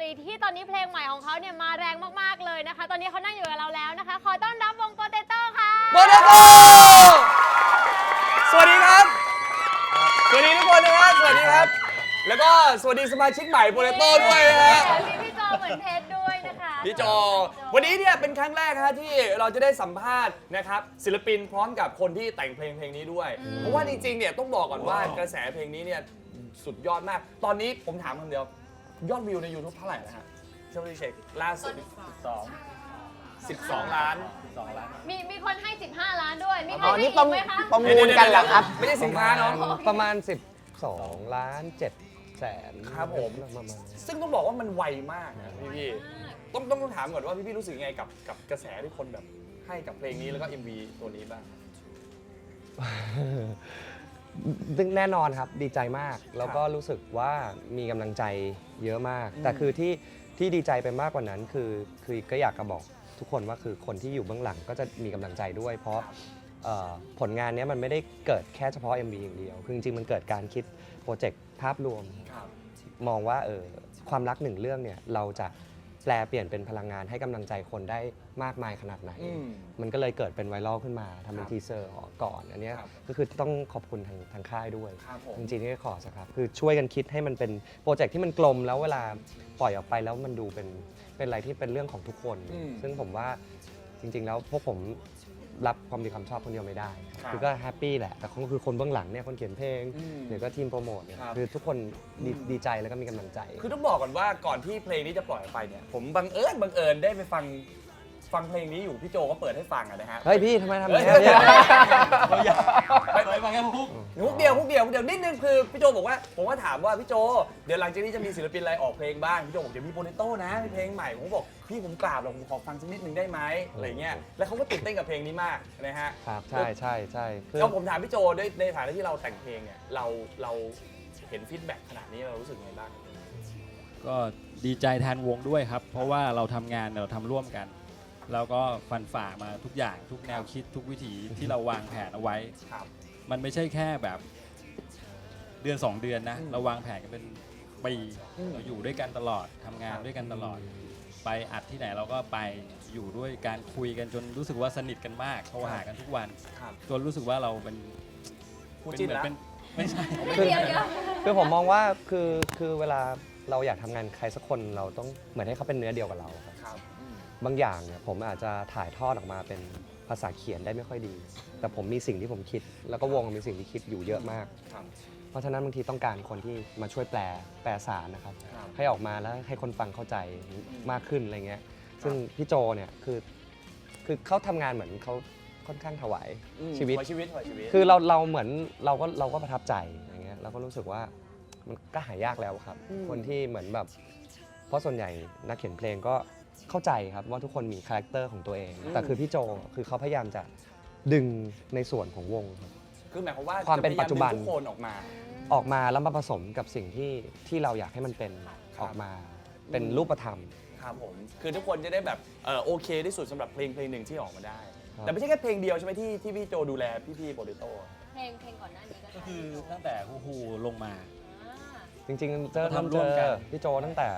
มีหนึ่งวงดนตรีที่ตอนนี้เพลงใหม่ของเขาเนี่ยมาแรงมากๆเลยนะคะ ตอนนี้เขานั่งอยู่กับเราแล้วนะคะ ขอต้อนรับวงโปเตโต้ค่ะโปเตโต้สวัสดีครับ สวัสดีทุกคนนะครับ สวัสดีครับ แล้วก็สวัสดีสมาชิกใหม่โปเตโต้ด้วยนะฮะ มีพี่จอเหมือนเพชรด้วยนะคะพี่โจวันนี้เนี่ยเป็นครั้งแรกนะฮะที่เราจะได้สัมภาษณ์นะครับศิลปินพร้อมกับคนที่แต่งเพลงเพลงนี้ด้วย เพราะว่าจริงๆเนี่ยต้องบอกก่อนว่ากระแสเพลงนี้เนี่ยสุดยอดมาก ตอนนี้ผมถามคำเดียว ยอดวิวใน YouTube เท่าไหร่นะฮะเชลลี่เช็คล่าสุด12 12 ล้าน12ล้าน มีมีคนให้ 15 ล้านด้วย มีใครอ๋อให้นี่อีประกไหมคะ ประมูลกันเหรอครับ ไม่ใช่สินค้าเนาะ ประมาณ 12 ล้าน7แสนครับผม ประมาณนี้ซึ่งต้องบอกว่ามันไวมากนะพี่พี่ๆต้องต้องต้องถามก่อนว่าพี่พี่ๆรู้สึกยังไงกับกับกระแสที่คนแบบให้กับเพลงนี้แล้วก็ MV ตัวนี้บ้างซึ่ง แน่นอนครับดีใจมาก แล้วก็รู้สึกว่ามีกำลังใจเยอะมาก แต่คือที่ที่ดีใจไปมากกว่านั้นคือคือก็อยากจะบอกทุกคนว่าคือคนที่อยู่เบื้องหลังก็จะมีกำลังใจด้วย เพราะเอ่อผลงานเนี้ยมันไม่ได้เกิดแค่เฉพาะ MV อย่างเดียว คือจริงๆมันเกิดการคิดโปรเจกต์ภาพรวมครับมองว่าเออความรักหนึ่งเรื่องเนี่ยเราจะ แปลเปลี่ยนเป็นพลังงานให้กำลังใจคนได้มากมายขนาดไหน อืมมันก็เลยเกิดเป็นไวรัลขึ้นมาทำเป็ครันบทีเซอร์ออกก่อน อันเนี้ยครับ ก็คือต้องขอบคุณทางทางค่ายด้วย ครับผม จริงๆนี่ก็ขอสครับ คือช่วยกันคิดให้มันเป็นโปรเจกต์ที่มันกลมแล้วเวลาปล่อยออกไปแล้วมันดูเป็นเป็นอะไรที่เป็นเรื่องของทุกคน อืมซึ่งผมว่าจริงๆแล้วพวกผม รับความดีความชอบคนเดียวไม่ได้ ครับคือก็แฮปปี้แหละ แต่ก็คือคนเบื้องหลังเนี่ยคนเขียนเพลงอืมเดี๋ยวก็ทีมโปรโมทเนี่ยครับ คือทุกคนดีอืมดีใจแล้วก็มีกำลังใจ คือต้องบอกก่อนว่าก่อนที่เพลงนี้จะปล่อยออกไปเนี่ย ผมบังเอิญบังเอิญได้ไปฟัง ฟังเพลงนี้อยู่พี่โจก็เปิดให้ฟังอะนะฮะเฮ้ยพี่ทำไมทำอเฮ้ย่ายงนี้เนี่ยไปไปฟังแค่ฮุกฮุกเดียวฮุกเดียวฮุกเดียวนิดนึงคือพี่โจบอกว่าผมก็ถามว่าพี่โจ เดี๋ยวหลังจากนี้จะมีศิลปินอะไรออกเพลงบ้างพี่โจบอกเดี๋ยวมีโปเตโต้นะมีเพลงใหม่ผมบอกพี่ผมกราบหรอกผมขอฟังสักนิดนึงได้ไหมอะไรเงี้ยแล้วเขาก็ตื่นเต้นกับเพลงนี้มากนะฮะครับใช่ใช่ใช่คือแล้วผมถามพี่โจด้วยในฐานะที่เราแต่งเพลงเนี่ยเราเราเห็นฟีดแบ็กขนาดนี้เรารู้สึกไงบ้างก็ดีใจแทนวงด้วยครับ เพราะว่าเราทำงานเราทำร่วมกัน แล้วก็ฟันฝ่ามาทุกอย่างทุกแนวคิดทุกวิถีที่เราวางแผนเอาไว้ ครับมันไม่ใช่แค่แบบเดือน 2 เดือนนะอืมเราวางแผนกันเป็นปีอืม เราอยู่ด้วยกันตลอดทำงานครับด้วยกันตลอด ไปอัดที่ไหนเราก็ไปอยู่ด้วยการคุยกันจนรู้สึกว่าสนิทกันมากโทรหากันทุกวัน ครับจนรู้สึกว่าเราเป็นคู่เป็นจิ้นเหมือนละ เป็นไม่ใช่ คือเดี๋ยวเดี๋ยวคือผมมองว่าคือคือเวลาเราอยากทำงานใครสักคนเราต้องเหมือนให้เขาเป็นเนื้อเดียวกับเราครับ ครับอืม บางอย่างเนี่ยผมอาจจะถ่ายทอดออกมาเป็นภาษาเขียนได้ไม่ค่อยดี แต่ผมมีสิ่งที่ผมคิด แล้วก็วงมีสิ่งที่คิดอยู่เยอะมาก ครับเพราะฉะนั้นบางทีต้องการคนที่มาช่วยแปลแปลสารนะครับ ครับ ให้ออกมาแล้วให้คนฟังเข้าใจมากขึ้นอะไรเงี้ย ซึ่งพี่โจเนี่ยคือคือเขาทำงานเหมือนเขาค่อนข้างถวาย อืมชีวิตหัชีวิตหัวชีวิต คือเราเราเหมือนเราก็เราก็ประทับใจอย่างเงี้ยเราก็รู้สึกว่ามันก็หายากแล้วครับ อืม คนที่เหมือนแบบ เพราะส่วนใหญ่นักเขียนเพลงก็ เข้าใจครับว่าทุกคนมีคาแรคเตอร์ของตัวเอง แต่คือพี่โจคือเขาพยายามจะดึงในส่วนของวงครับ คือหมายความว่าความเป็นะพยยปัจจุบันดึงทุกคนออกมา ออกมาแล้วมาผสมกับสิ่งที่ที่เราอยากให้มันเป็นครับออกมาเป็นอืมรูปธรรม ครับผม คือทุกคนจะได้แบบเออโอเคที่สุดสำหรับเพลงเพลงหนึ่งที่ออกมาได้ ครับ แต่ไม่ใช่แค่เพลงเดียวใช่ไหมที่ที่พี่โจดูแลพี่ๆโปรดิโต้เพลงเพลงก่อนหน้านี้ก็ก็ใช่คือตั้งแต่ฮูฮูลงมาอ่าจริงๆเจอก็ทำทำร่เจวมอกันพี่โจตั้งแต่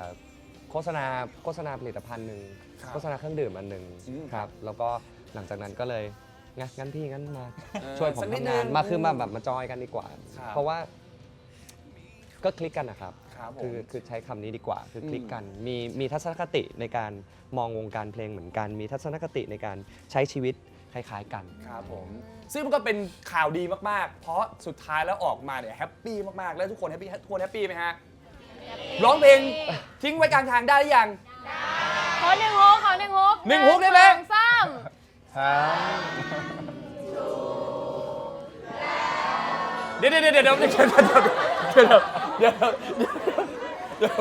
โฆษณาโฆษณาผลิตภัณฑ์หนึ่งครับ โฆษณาเครื่องดื่มอันหนึ่งอืมครับแล้วก็หลังจากนั้นก็เลยงั้นงั้นพี่งั้นมา เออช่วยผมสักนิดทำงานนึงมาคือมาแบบมาจอยกันดีกว่า ครับ เพราะว่าก็คลิกกันนะครับ ครับผม คือคือใช้คำนี้ดีกว่า คืออมคลิกกันมีมีทัศนคติในการมองวงการเพลงเหมือนกัน มีทัศนคติในการใช้ชีวิตคล้าย ๆ กัน ครับผมซึ่งมันก็เป็นข่าวดีมากๆ เพราะสุดท้ายแล้วออกมาเนี่ยแฮปปี้มากๆ แล้วทุกคนแฮปปี้ทุกคนแฮปปี้ไหมฮะ ร้องเพลงทิ้งไว้กลางทางได้หรือยัง ขอหนึ่งฮุกขอหนึ่งฮุกหนึ่งฮุกได้ไหมนึ่งสองสาม เดี๋ยวเดี๋ยวเดี๋ยวเดี๋ยวเดี๋ยวเดี๋ยวเดี๋ยวเดี๋ยวเดี๋ยว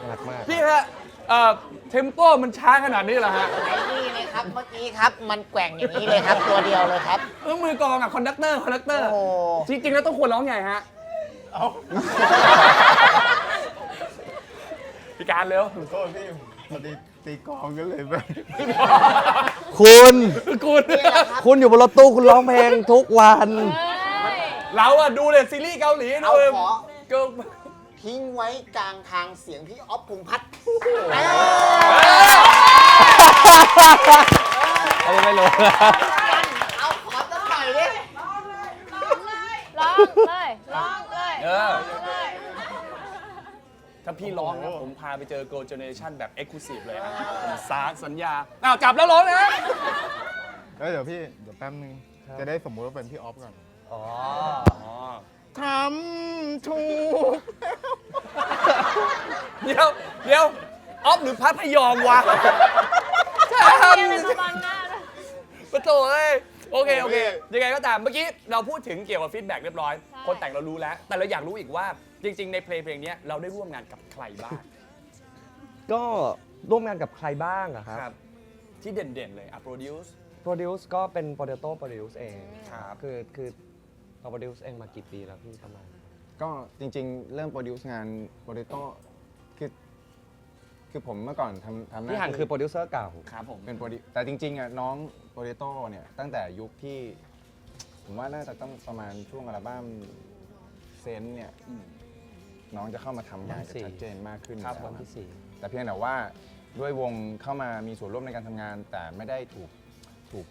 น่ารักมาก พี่ฮะเอ่อเทมโปมันช้าขนาดนี้เหรอฮะไอ้นี่เลยครับเมื่อกี้ครับ มันแกว่งอย่างนี้เลยครับ ตัวเดียวเลยครับ เออมือกลองอะคอนดักเตอร์คอนดักเตอร์โอ้โห จริงๆแล้วต้องควรร้องไงฮะ เอาพี่การเร็วขอโทษพี่พอดีตีกลองกันเลยไปคุณคุณคุณอยู่บนรถตู้คุณร้องเพลงทุกวันเฮ้ยเราอะดูเลยซีรีส์เกาหลีดูเอาเลยขอก็ททิ้งไว้กลางทางเสียงพี่ออฟพงษ์พัฒน์เอาไม่รู้ เอาขอสักหน่อยดิ ร้องเลยร้อง เลยเออร้องเลยถ้าพี่ร้องนะผมพาไปเจอ Girl Generation แบบ Exclusive เลยฮะผมสาสัญญา อ้าวกลับแล้วร้องนะเอ้ยเดี๋ยวพี่เดี๋ยวแป๊บนึง จะได้สมมุติว่าเป็นพี่ออฟก่อนอ๋ออ๋อทำถูก เดี๋ยวเดี๋ยวออฟหรือพัทยอมวะมีอะไรมาบังหน้าด้วย ปะโถเอ้ยโอเค โอเค ยังไงก็ตามเมื่อกี้เราพูดถึงเกี่ยวกับฟีดแบ็กเรียบร้อยใช่ คนแต่งเรารู้แล้ว แต่เราอยากรู้อีกว่าจริง ๆ ในเพลงเพลงเนี้ยเราได้ร่วมงานกับใครบ้างก็ร่วมงานกับใครบ้างอะครับที่เด่นๆเลยอะ produce Produce ก็เป็นโปรเตโต้ Produce เองครับ คือคือเรา Produce เองมากี่ปีแล้วพี่ประมาณ ก็จริงๆ เริ่มโปรดิวซ์งานโปรเตโต้คือคือผมเมื่อก่อนทำทำหน้าพี่หันที่คือโปรดิวเซอร์เก่า ครับผม เป็นโปรดิแต่จริงๆอะน้องโปรเตโต้เนี่ยตั้งแต่ยุคที่ ผมว่าน่าจะต้องประมาณช่วงอัลบั้มเซนเนี่ยอืมน้องจะเข้ามาทำงานกันสี่ชัดเจนมากขึ้นครับแล้ววันที่สี่แต่เพียงแต่ว่าด้วยวงเข้ามามีส่วนร่วมในการทำงาน แต่ไม่ได้ถูกถูก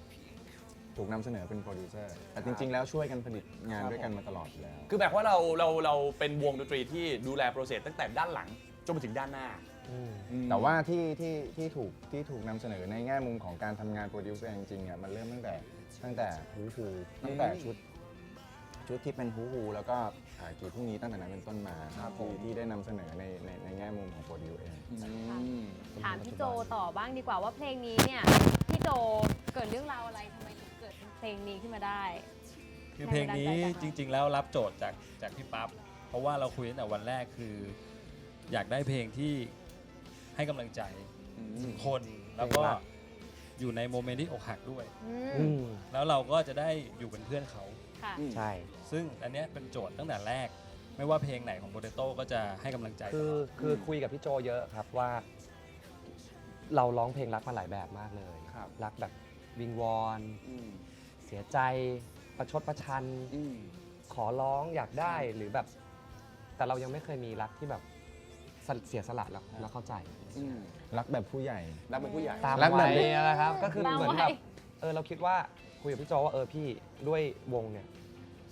ถูกนำเสนอเป็นโปรดิวเซอร์แต่จริง ๆ แล้วช่วยกันผลิตงานด้วยกันมาตลอดอยู่แล้ว คือแบบว่าเราเราเราเป็นวงดนตรีที่ดูแลโปรเซสตั้งแต่ด้านหลังจนมาถึงด้านหน้าอืมแต่ว่าที่ที่ที่ถูกที่ถูกนำเสนอในแง่มุมของการทำงานโปรดิวเซอร์จริงๆอะมันเริ่มตั้งแต่ ตั้งแต่ฮูฮูตั้งแต่ชุด ชุดที่เป็นฮูฮูแล้วก็อ่ากี่พรุ่งนี้ตั้งแต่นั้นเป็นต้นมาครับผที่มที่ได้นำเสนอในในในแง่มุมของโปรดิวเองอืมถามพี่โจต่อบ้างดีกว่าว่าเพลงนี้เนี่ย พี่โจเกิดเรื่องราวอะไรทำไมถึงเกิดเป็นเพลงนี้ขึ้นมาได้ คือเพลงนี้แรงบันดาลใจจากจริง ๆ แล้วรับโจทย์จากจากพี่ปั๊บเพราะว่าเราคุยตั้งแต่วันแรกคือ อยากได้เพลงที่ให้กำลังใจคนแล้วก็เพลงรัก อยู่ในโมเมนต์ที่อกหักด้วย อือืมมแล้วเราก็จะได้อยู่เป็นเพื่อนเขา ค่ะ ใช่ ซึ่งอันเนี้ยเป็นโจทย์ตั้งแต่แรก ไม่ว่าเพลงไหนของโปเตโต้ก็จะให้กำลังใจคือคือคุยกับพี่โจเยอะครับว่า เราร้องเพลงรักมาหลายแบบมากเลยครับ รักแบบวิงวอน อืมเสียใจประชดประชัน อืมขอร้องอยากได้หรือแบบ แต่เรายังไม่เคยมีรักที่แบบ สเสียสละแล้วแล้วเข้าใจ อืมรักแบบผู้ใหญ่ รักเป็นผู้ใหญ่ ตามรักแบบวัยนี้ นะครับ ก็คือตามเหมือนวัยแบบเออเราคิดว่าคุยกับพี่โจว่าเออพี่ด้วยวงเนี่ย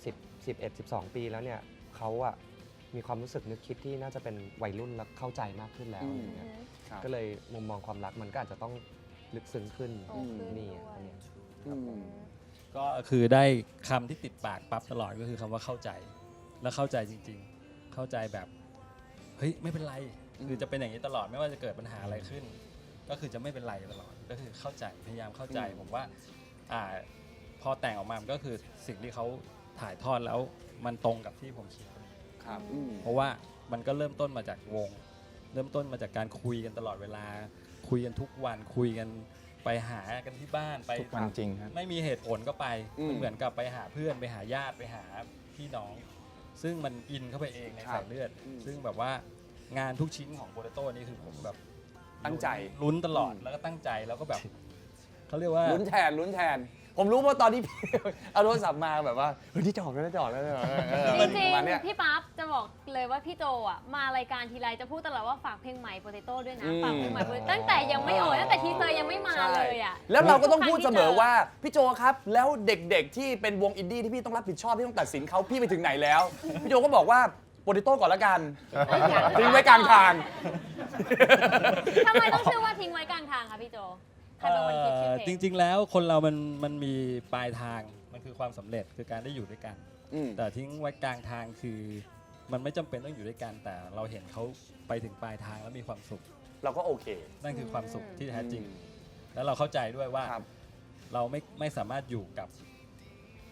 สิบสิบเอ็ดสิบสองปีแล้วเนี่ยเขาอะมีความรู้สึกนึกคิดที่น่าจะเป็นวัยรุ่นแล้วเข้าใจมากขึ้นแล้วอืมอะไรเงี้ยครับ ก็เลยมุมมองความรักมันก็อาจจะต้องลึกซึ้งขึ้นโตขึ้นนี่ด้วย อันเนี้ย อืม ก็คือได้คำที่ติดปากปั๊บตลอดก็คือคำว่าเข้าใจ แล้วเข้าใจจริง ๆ เข้าใจแบบเฮ้ยไม่เป็นไรคือจะเป็นอย่างนี้ตลอดไม่ว่าจะเกิดปัญหาอะไรขึ้น ก็คือจะไม่เป็นไรตลอดก็คือเข้าใจพยายามเข้าใจอืมผมว่าอ่าพอแต่งออกมามันก็คือสิ่งที่เขาถ่ายทอดแล้วมันตรงกับที่ผมคิด ครับอืม เพราะว่ามันก็เริ่มต้นมาจากวง เริ่มต้นมาจากการคุยกันตลอดเวลา คุยกันทุกวันคุยกันไปหากันที่บ้านไป ทุกวันจริงครับ ไม่มีเหตุผลก็ไป อืม มันเหมือนกับไปหาเพื่อนไปหาญาติไปหาพี่น้อง ซึ่งมันอินเข้าไปเองในครับสายเลือด อืมซึ่งแบบว่างานทุกชิ้นของโปเตโต้นี่คือผมแบบตั้งใจ ลุ้นตลอดอืมแล้วก็ตั้งใจแล้วก็แบบเขาเรียกว่า ลุ้นแทนลุ้นแทน ผมรู้ว่าตอนที่พี่ เอาโทรศัพท์มาแบบว่าเฮ้ยที่จะออกแล้วจะออกแล้วจะออกแล้วเออจมันริงประมาณเนี้ย ๆ พี่ปั๊บจะบอกเลยว่าพี่โจอะ มารายการทีไรจะพูดตลอดว่าฝากเพลงใหม่โปเตโต้ด้วยนะ อืม ฝากเพลงใหม่ Potato ตั้งแต่ยังไม่ออกตั้งแต่ทีเซอร์ยังไม่มาเลยอะแล้วเราก็ต้องพูดทุเสครั้มอที่จว่า พี่โจครับแล้วเด็กๆ ที่เป็นวงอินดี้ที่พี่ต้องรับผิดชอบที่ต้องตัดสินเขาพี่ไปถึงไหนแล้ว พี่โจก็บอกว่าโปรติโต้ก่อนละกันทิ้งไว้กลางทาง ทำไมต้องชื่อว่าทิ้งไว้กลางทางคะพี่โจ ใครเป็นคนคิดชื่อเพลจงริง ๆ แล้วคนเรามันมันมีปลายทางมันคือความสำเร็จคือการได้อยู่ด้วยกัน อืม แต่ทิ้งไว้กลางทางคือ มันไม่จำเป็นต้องอยู่ด้วยกัน แต่เราเห็นเขาไปถึงปลายทางแล้วมีความสุข เราก็โอเคนั่นคือความสุขที่แท้จริงอืมแล้วเราเข้าใจด้วยว่าครับ เราไม่ไม่สามารถอยู่กับ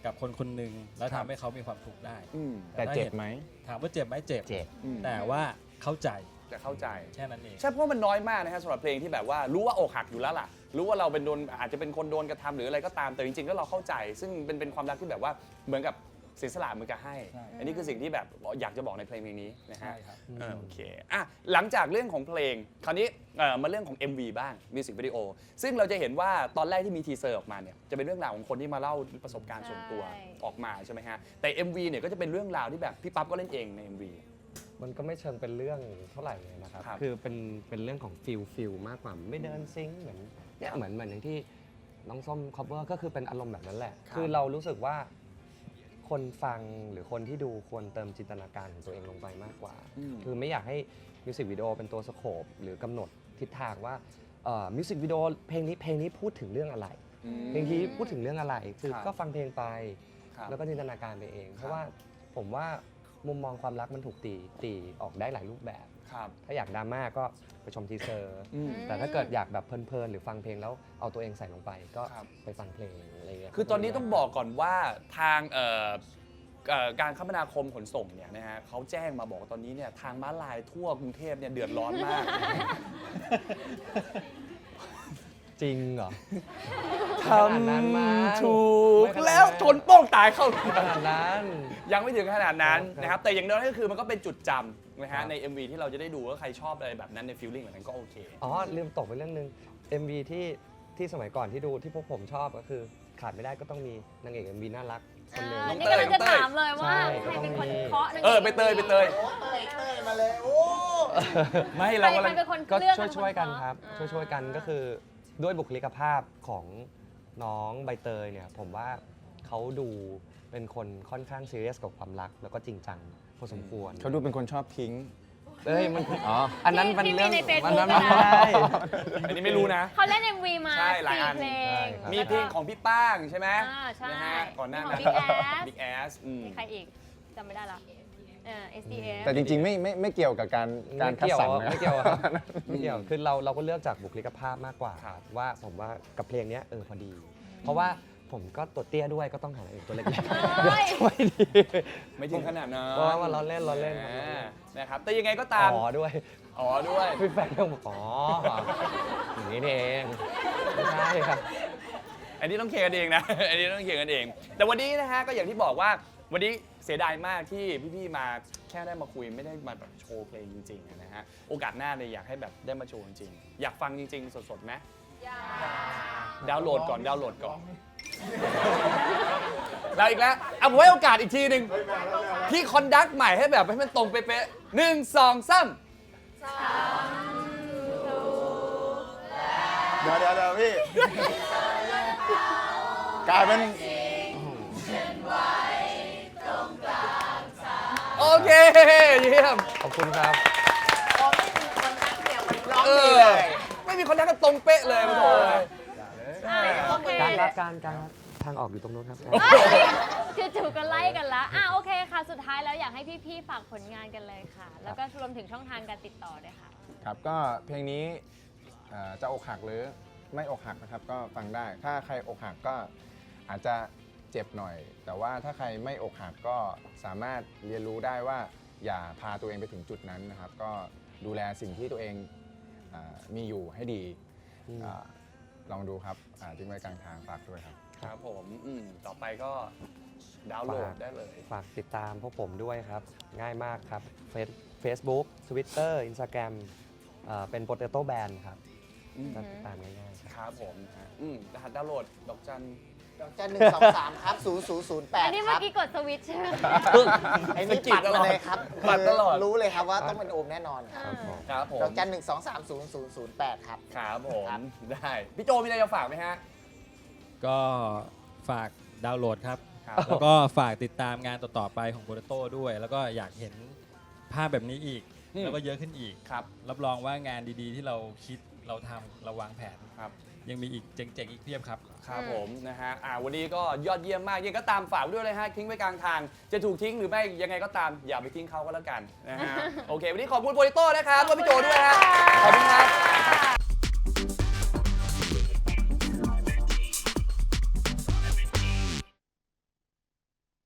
กับคนคนหนึ่งแล้วครัทำบให้เขามีความสุขได้อืม แต่เจ็บไหม ถามว่าเจ็บไหมเจ็บ เจ็บอืมแต่ว่าเข้าใจ จะเข้าใจ แค่นั้นเอง ใช่เพราะมันน้อยมากนะฮะสำหรับเพลงที่แบบว่ารู้ว่าอกหักอยู่แล้วล่ะ รู้ว่าเราเป็นโดนอาจจะเป็นคนโดนกระทำหรืออะไรก็ตามแต่จริงๆแล้วเราเข้าใจ ซึ่งเป็นเป็นความรักที่แบบว่าเหมือนกับเสียสละเหมือนกับให้ ใช่ อันนี้คือสิ่งที่แบบอยากจะบอกในเพลงเพลงนี้นะใช่ฮะครับ เออโอเคอะหลังจากเรื่องของเพลง คราวนี้เอ่อมาเรื่องของ MV บ้างมิวสิกวิดีโอซึ่งเราจะเห็นว่าตอนแรกที่มีทีเซอร์ออกมาเนี่ยจะเป็นเรื่องราวของคนที่มาเล่าประสบการณ์ส่วนตัวใช่ ออกมาใช่ไหมฮะแต่ MV เนี่ยก็จะเป็นเรื่องราวที่แบบพี่ปั๊บก็เล่นเองใน MV มันก็ไม่เชิงเป็นเรื่องเท่าไหร่เลยนะครับ ครับคือเป็นเป็นเรื่องของฟิลฟิลมากกว่าไม่เดินซิงค์เหมือนเนี่ยเหมือนเหมือนอย่างที่น้องส้ม cover ก็คือเป็นอารมณ์แบบนั้นแหละ ครับ คือเรารู้สึกว่าคนฟังหรือคนที่ดูควรเติมจินตนาการของตัวเองลงไปมากกว่ามคือไม่อยากให้มิวสิกวิดีโอเป็นตัวสโคปหรือกำหนดทิศทางว่ามิวสิกวิดีโอเพลงนี้เพลงนี้พูดถึงเรื่องอะไร อืม เพลงที่พูดถึงเรื่องอะไร คือครับ ก็ฟังเพลงไป ครับ แล้วก็จินตนาการไปเอง เพครัราะบว่าผมว่า มุมมองความรักมันถูกตีตีออกได้หลายรูปแบบ ครับ ถ้าอยากดราม่าก็ไปชมทีเซอร์ อืม แต่ถ้าเกิดอยากแบบเพลินๆ หรือฟังเพลงแล้วเอาตัวเองใส่ลงไปก็ครับ ไปฟังเพลงอะไรเงี้ยคือตอนนี้ต้องบอกก่อนว่าทางเอ่อเอ่อการคมนาคมขนส่งเนี่ยนะฮะเขาแจ้งมาบอกตอนนี้เนี่ยทางม้าลายทั่วกรุงเทพเนี่ยเดือดร้อนมาก จริงเหรอ ทขนาดนั้นมั้งำถูกไม่ขนาดนั้น แล้วชนโป้งตายเข้า ขนาดนั้น ยังไม่ถึงขนาดนั้นครับนะครับ แต่อย่างน้อยก็คือมันก็เป็นจุดจำนะครัฮะบ ใน MV ที่เราจะได้ดูว่าใครชอบอะไรแบบนั้นในฟีลลิ่งแบบนั้นก็โอเค อ๋อ ลืมตกไปเรื่องหนึง MV ที่ที่สมัยก่อนที่ดูที่พวกผมชอบก็คือ ขาดไม่ได้ก็ต้องมีนางเอก MV น่ารักคนหนึ่งน้องนี่เต้ยกำลังจะน้องเต้ยถามเลยว่าใช่ใครเป็นคนก็ต้องมีเคาะนางเออไปเตยไปเตยโอ้เต้ยเต้ยมาเลยโอ้ ไม่ใครเรากำใคลัรงเป็นคนก็เลือกช่วยช่วยๆกันเป็ครับเคาะช่วยช่วยๆกันก็คือด้วยบุคลิกภาพของ น้องใบเตยเนี่ยผมว่าเขาดูเป็นคนค่อนข้างซีเรียสกับความรัก แล้วก็จริงจังพอสมควรเขาดูเป็นคนชอบทิ้งเอ้ยมันอ๋ออันนั้นมันที่มีเรื่องใน Facebook อันนั้นอะไม่นะ ได้อันนี้ไม่รู้นะ เขาเล่น MV มาใช่หลายสี่อัน เพลใช่งครับมีเพลงของพี่ป้างใช่ไหมอ่าใช่นะฮะก่อนหน้ามีนั้น ของ Big Ass Big Ass อืมมีใครอีกจำไม่ได้ละ เออ SDS แต่จริงๆไม่ไม่ไม่เกี่ยวกับการการไม่คัดเกี่ยวสรรนะ ไม่เกี่ยวครับไม่เกี่ยวคือเราเราก็เลือกจากบุคลิกภาพมากกว่า ครับว่าผมว่ากับเพลงเนี้ยเออพอดี เพราะว่าผมก็ตัวเตี้ยด้วยก็ต้องหาอะไรตัวเล็กๆเอ้ยช่วยดี ไม่ถึงขนาดนั้นเพราะว่าเราเล่นเราเล่น อ่านะครับแต่ยังไงก็ตาม อ๋อด้วยอ๋อด้วย พี่แฟนก็บอกอ๋ออย่างนี้นี่เองไม่ใช่ครับ อันนี้ต้องเคลียร์กันเองนะ อันนี้ต้องเคลียร์กันเอง แต่วันนี้นะฮะก็อย่างที่บอกว่าวันนี้ เสียดายมากที่พี่ๆมาแค่ได้มาคุยไม่ได้มาแบบโชว์เพลงจริงๆนะฮะโอกาสหน้าเนี่ยอยากให้แบบได้มาโชว์จริงๆอยากฟังจริง ๆ สดๆไหมดาวน์โหลดก่อนดาวน์โหลดก่อนเราอีกแล้วเอาผมให้โอกาสอีกทีหนึ่งพี่คอนดักใหม่ให้แบบให้มันตรงเป๊ะๆหนึ่งสองสามเดี๋ยวเดี๋ยวเดี๋ยวพี่กลายเป็น เค เยี่ยม ขอบคุณครับ พอไม่มีคนนักเนี่ยมันร้องเอดีอ เลยไม่มีคนทักกันตรงเป๊ะเลยมาโถเลยอะโอเคการรับการการรับทางออกอยู่ตรงนู้นครับ จู่ๆก็ไล่กันละอะโอเคค่ะ สุดท้ายแล้วอยากให้พี่ๆฝากผลงานกันเลยค่ะ แล้วก็รวมถึงช่องทางการติดต่อด้วยค่ะ ครับก็เพลงนี้เอ่อจะอกหักหรือไม่อกหักนะครับ ก็ฟังได้ ถ้าใครอกหักก็อาจจะ เจ็บหน่อย แต่ว่าถ้าใครไม่อกหักก็สามารถเรียนรู้ได้ว่าอย่าพาตัวเองไปถึงจุดนั้นนะครับ ก็ดูแลสิ่งที่ตัวเองเออมีอยู่ให้ดีอืมเอ่อลองดูครับอ่าทิ้งไว้กลางทางฝากด้วยครับ ครับผมอืมต่อไปก็ดาวน์โหลดได้เลย ฝากติดตามพวกผมด้วยครับ ง่ายมากครับเฟซ Facebook Twitter Instagram เอ่อเป็น Potato Band ครับอืม ก็ติดตามง่ายๆครับ ครับผมอืมรหัสดาวน์โหลดดอกจันดอก จันหนึ่งสองสามครับศูนย์ศูนย์ศูนย์แปอัดนนี้คเมื่อรับกี้กดสวิตช์ใช่ไหมไอ้นี่ปัดมาเลยครับปัดตลอด รู้เลยครับว่าต้องเป็นโอมแน่นอนครับครับผม ครับผมดอกจันหนึ่งสองสามศูนย์ศูนย์ศูนย์แปดครับ ครับผม ครับ ได้ พี่โจมีอะไรจะฝากไหมฮะ ก็ฝากดาวน์โหลดครับ ครับ แล้วก็ฝากติดตามงานต่อ ๆ ไปของโปรโตด้วย แล้วก็อยากเห็นภาพแบบนี้อีก อืม แล้วก็เยอะขึ้นอีก ครับ รับรองว่างานดีๆ ที่เราคิดเราทำเราวางแผน ครับ ยังมีอีกเจ๋งๆอีกเพียบครับ ครับผมนะฮะอ่าวันนี้ก็ยอดเยี่ยมมากยังไงก็ตามฝากด้วยเลยฮะทิ้งไว้กลางทาง จะถูกทิ้งหรือไม่ยังไงก็ตามอย่าไปทิ้งเขาก็แล้วกันนะฮะโอเค วันนี้ขอบคุณโปรลิโต้นะครับแล้วก็พี่โจด้วยฮะขอบคุณครับ